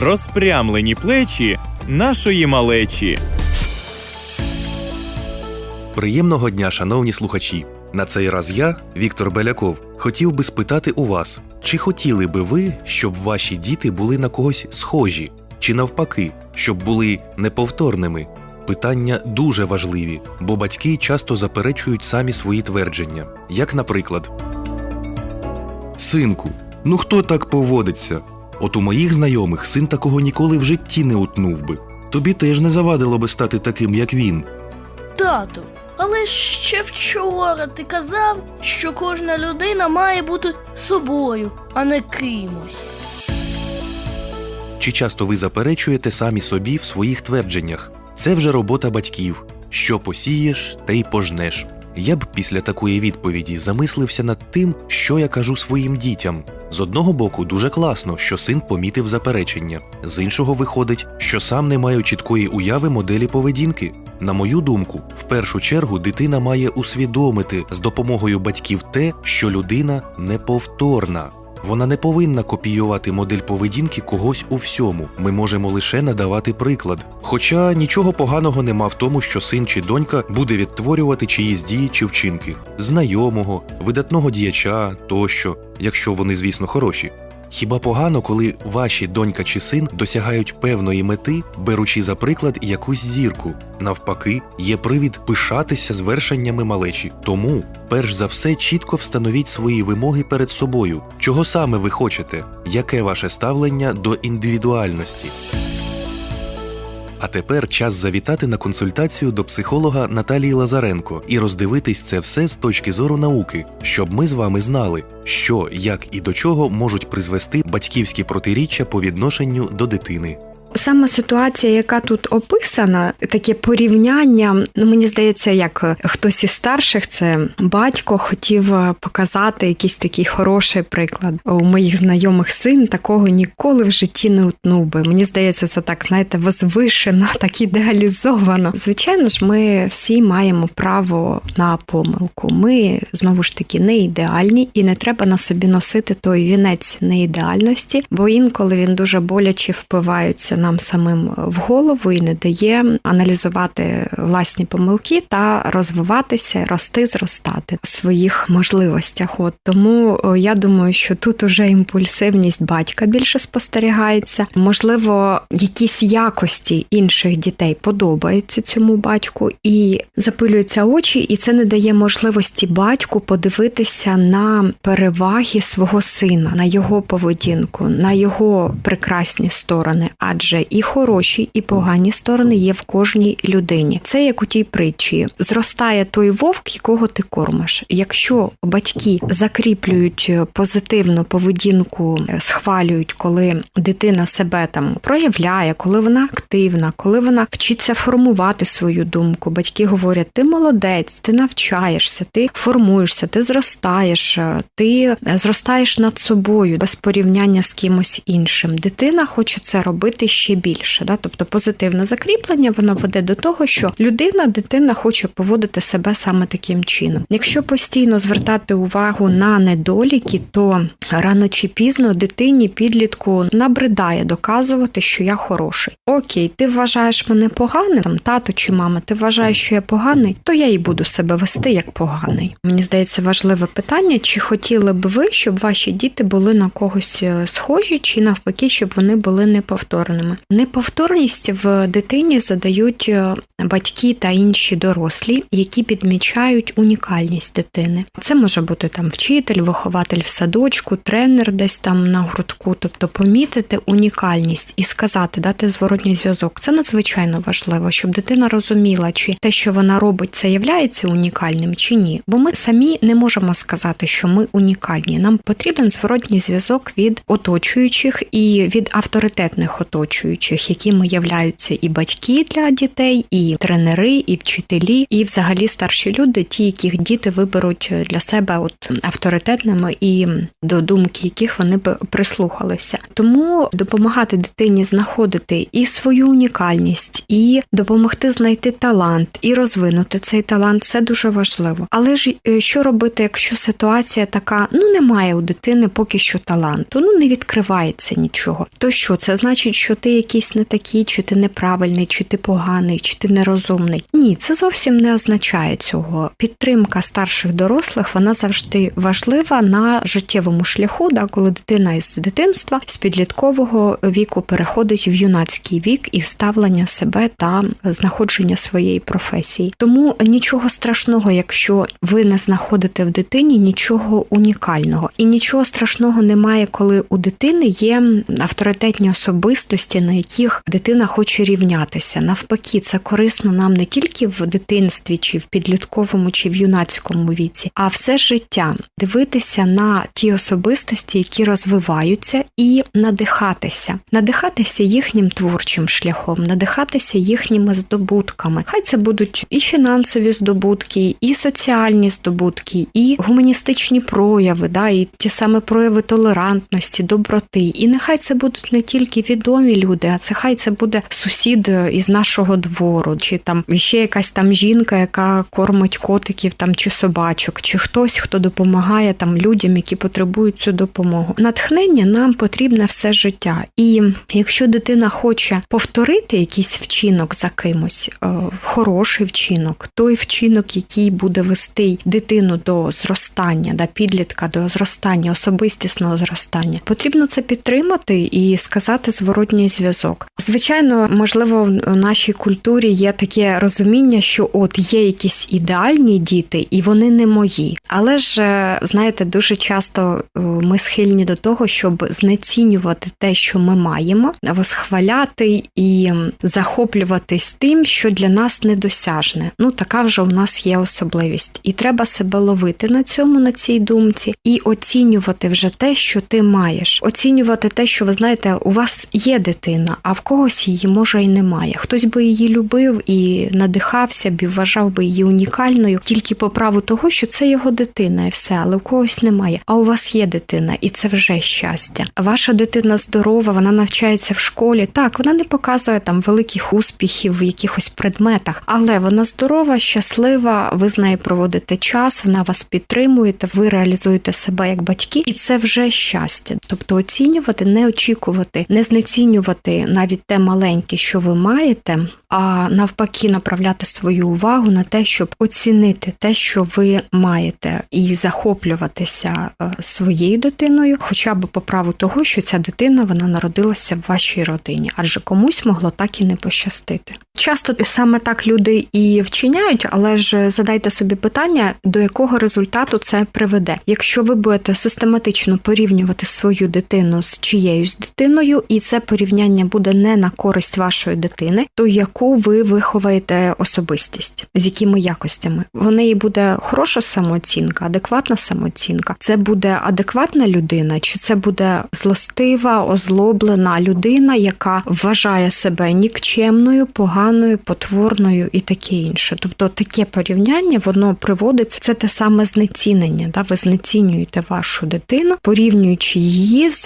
розпрямлені плечі нашої малечі. Приємного дня, шановні слухачі. На цей раз я, Віктор Беляков, хотів би спитати у вас, чи хотіли би ви, щоб ваші діти були на когось схожі, чи навпаки, щоб були неповторними? Питання дуже важливі, бо батьки часто заперечують самі свої твердження. Як, наприклад, Синку, ну хто так поводиться? От у моїх знайомих син такого ніколи в житті не утнув би. Тобі теж не завадило би стати таким, як він. Тату, але ще вчора ти казав, що кожна людина має бути собою, а не кимось. Чи часто ви заперечуєте самі собі в своїх твердженнях? Це вже робота батьків. Що посієш, те й пожнеш. Я б після такої відповіді замислився над тим, що я кажу своїм дітям. З одного боку, дуже класно, що син помітив заперечення, з іншого виходить, що сам не маю чіткої уяви моделі поведінки. На мою думку, в першу чергу дитина має усвідомити з допомогою батьків те, що людина неповторна. Вона не повинна копіювати модель поведінки когось у всьому. Ми можемо лише надавати приклад. Хоча нічого поганого нема в тому, що син чи донька буде відтворювати чиїсь дії чи вчинки, знайомого, видатного діяча тощо, якщо вони, звісно, хороші. Хіба погано, коли ваші донька чи син досягають певної мети, беручи за приклад якусь зірку? Навпаки, є привід пишатися звершеннями малечі. Тому, перш за все, чітко встановіть свої вимоги перед собою. Чого саме ви хочете? Яке ваше ставлення до індивідуальності? А тепер час завітати на консультацію до психолога Наталії Лазаренко і роздивитись це все з точки зору науки, щоб ми з вами знали, що, як і до чого можуть призвести батьківські протиріччя по відношенню до дитини. Саме ситуація, яка тут описана, таке порівняння. Ну мені здається, як хтось із старших, це батько хотів показати якийсь такий хороший приклад. У моїх знайомих син такого ніколи в житті не утнув би. Мені здається, це так знаєте, возвишено, так ідеалізовано. Звичайно ж, ми всі маємо право на помилку. Ми знову ж таки не ідеальні, і не треба на собі носити той вінець неідеальності, бо інколи він дуже боляче впивається нам самим в голову і не дає аналізувати власні помилки та розвиватися, рости, зростати в своїх можливостях. От тому я думаю, що тут уже імпульсивність батька більше спостерігається. Можливо, якісь якості інших дітей подобаються цьому батьку і запилюються очі, і це не дає можливості батьку подивитися на переваги свого сина, на його поведінку, на його прекрасні сторони, адже і хороші, і погані сторони є в кожній людині. Це як у тій притчі: зростає той вовк, якого ти кормиш. Якщо батьки закріплюють позитивну поведінку, схвалюють, коли дитина себе там проявляє, коли вона активна, коли вона вчиться формувати свою думку. Батьки говорять: ти молодець, ти навчаєшся, ти формуєшся, ти зростаєш, ти зростаєш над собою без порівняння з кимось іншим. Дитина хоче це робити ще більше. Да? Тобто позитивне закріплення воно веде до того, що людина, дитина хоче поводити себе саме таким чином. Якщо постійно звертати увагу на недоліки, то рано чи пізно дитині підлітку набридає доказувати, що я хороший. Окей, ти вважаєш мене поганим, там тато чи мама, ти вважаєш, що я поганий, то я і буду себе вести як поганий. Мені здається, важливе питання, чи хотіли б ви, щоб ваші діти були на когось е, схожі, чи навпаки, щоб вони були неповторними. Неповторність в дитині задають е, батьки та інші дорослі, які підмічають унікальність дитини. Це може бути там вчитель, вихователь в садочку, тренер десь там на гуртку, тобто помітити унікальність і сказати, дати зворотній зв'язок. Це надзвичайно важливо, щоб дитина розуміла, чи те, що вона робить, це являється унікальним чи ні. Бо ми самі не можемо сказати, що ми унікальні. Нам потрібен зворотній зв'язок від оточуючих і від авторитетних оточень. Оточуючих, якими являються і батьки для дітей, і тренери, і вчителі, і взагалі старші люди, ті, яких діти виберуть для себе от авторитетними і до думки яких вони б прислухалися. Тому допомагати дитині знаходити і свою унікальність, і допомогти знайти талант, і розвинути цей талант це дуже важливо. Але ж е, що робити, якщо ситуація така: ну немає у дитини поки що таланту, ну не відкривається нічого. То що це значить, що ти якийсь не такий, чи ти неправильний, чи ти поганий, чи ти нерозумний? Ні, це зовсім не означає цього. Підтримка старших дорослих вона завжди важлива на життєвому шляху, да, коли дитина із дитинства з підліткового віку переходить в юнацький вік і ставлення себе та знаходження своєї професії. Тому нічого страшного, якщо ви не знаходите в дитині нічого унікального, і нічого страшного немає, коли у дитини є авторитетні особистості, на яких дитина хоче рівнятися. Навпаки, це корисно нам не тільки в дитинстві, чи в підлітковому, чи в юнацькому віці, а все життя дивитися на ті особистості, які розвиваються, і надихатися, надихатися їхнім творчим шляхом, надихатися їхніми здобутками. Хай це будуть і фінансові здобутки, і соціальні здобутки, і гуманістичні прояви, да, і ті саме прояви толерантності, доброти. І нехай це будуть не тільки відомі люди, а це хай це буде сусід із нашого двору, чи там ще якась там жінка, яка кормить котиків там чи собачок, чи хтось, хто допомагає там людям, які потребують цю допомогу. Натхнення нам потрібне все життя. І якщо дитина хоче повторити якийсь вчинок за кимось, е, хороший вчинок, той вчинок, який буде вести дитину до зростання, до підлітка, до зростання, особистісного зростання, потрібно це підтримати і сказати зворотній зв'язок. Звичайно, можливо, в нашій культурі є таке розуміння, що от є якісь ідеальні діти, і вони не мої. Але ж е, знаєте, дуже часто е, ми схильні до того, щоб знецінювати те, що ми маємо, восхваляти і захоплюватись тим, що для нас недосяжне. Ну така вже у нас є особливість, і треба себе ловити на цьому, на цій думці, і оцінювати вже те, що ти маєш. Оцінювати те, що ви знаєте, у вас є дитина, а в когось її може і немає. Хтось би її любив і надихався б і вважав би її унікальною тільки по праву того, що це його дитина, і все, але у когось немає. А у вас є дитина, і це вже щастя. Ваша дитина здорова, вона навчається в школі. Так, вона не показує там великих успіхів в якихось предметах, але вона здорова, щаслива. Ви з нею проводите час, вона вас підтримує, ви реалізуєте себе як батьки, і це вже щастя. Тобто оцінювати, не очікувати, не знецінювати навіть те маленьке, що ви маєте, а навпаки, направляти свою увагу на те, щоб оцінити те, що ви маєте, і захоплюватися е, своєю дитиною, хоча б по праву того, що ця дитина вона народилася в вашій родині, адже комусь могло так і не пощастити. Часто саме так люди і вчиняють, але ж задайте собі питання, до якого результату це приведе. Якщо ви будете систематично порівнювати свою дитину з чиєюсь дитиною, і це порівняння буде не на користь вашої дитини, то яку ви виховаєте особистість, з якими якостями? В неї буде хороша самооцінка, адекватна самооцінка. Це буде адекватна людина, чи це буде злостива, озлоблена людина, яка вважає себе нікчемною, поганою, потворною і таке інше. Тобто таке порівняння воно приводить це те саме знецінення. Да? Ви знецінюєте вашу дитину, порівнюючи її з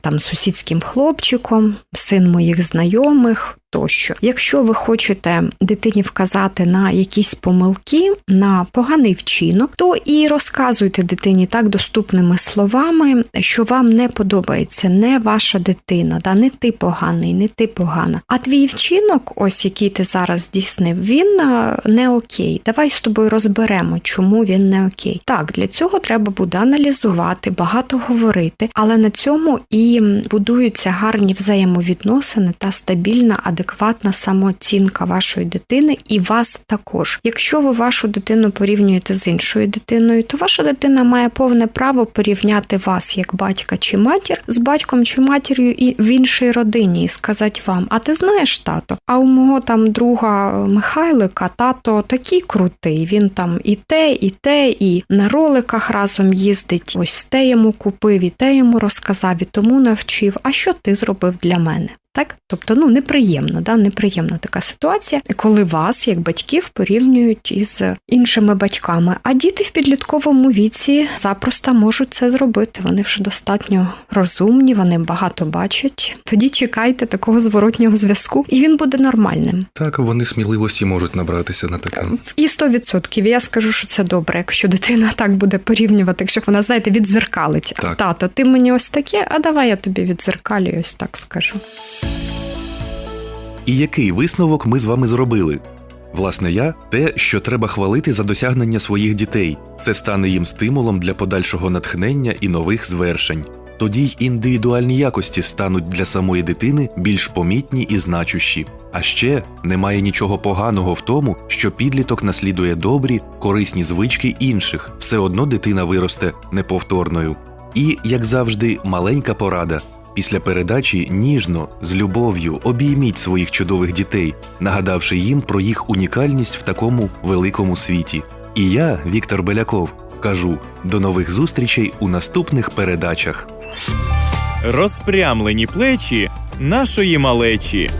там сусідським хлопчиком, син моїх знайомих. Тощо, якщо ви хочете дитині вказати на якісь помилки, на поганий вчинок, то і розказуйте дитині так доступними словами, що вам не подобається, не ваша дитина, да не ти поганий, не ти погана. А твій вчинок, ось який ти зараз здійснив, він не окей. Давай з тобою розберемо, чому він не окей. Так, для цього треба буде аналізувати, багато говорити, але на цьому і будуються гарні взаємовідносини та стабільна адекватна самооцінка вашої дитини і вас також. Якщо ви вашу дитину порівнюєте з іншою дитиною, то ваша дитина має повне право порівняти вас як батька чи матір з батьком чи матір'ю і в іншій родині і сказати вам: а ти знаєш тато? А у мого там друга Михайлика тато такий крутий. Він там і те, і те, і на роликах разом їздить. Ось те йому купив, і те йому розказав, і тому навчив. А що ти зробив для мене? Так, тобто, ну неприємно, да, неприємна така ситуація, коли вас, як батьків, порівнюють із іншими батьками. А діти в підлітковому віці запросто можуть це зробити. Вони вже достатньо розумні, вони багато бачать. Тоді чекайте такого зворотнього зв'язку, і він буде нормальним. Так, вони сміливості можуть набратися на таке. І 100% я скажу, що це добре, якщо дитина так буде порівнювати, якщо вона, знаєте, відзеркалить. Так. Тато, ти мені ось таке, а давай я тобі відзеркалю, ось так скажу. І який висновок ми з вами зробили? Власне, я те, що треба хвалити за досягнення своїх дітей. Це стане їм стимулом для подальшого натхнення і нових звершень. Тоді й індивідуальні якості стануть для самої дитини більш помітні і значущі. А ще немає нічого поганого в тому, що підліток наслідує добрі, корисні звички інших. Все одно дитина виросте неповторною. І, як завжди, маленька порада. Після передачі ніжно, з любов'ю обійміть своїх чудових дітей, нагадавши їм про їх унікальність в такому великому світі. І я, Віктор Беляков, кажу до нових зустрічей у наступних передачах. Розпрямлені плечі нашої малечі.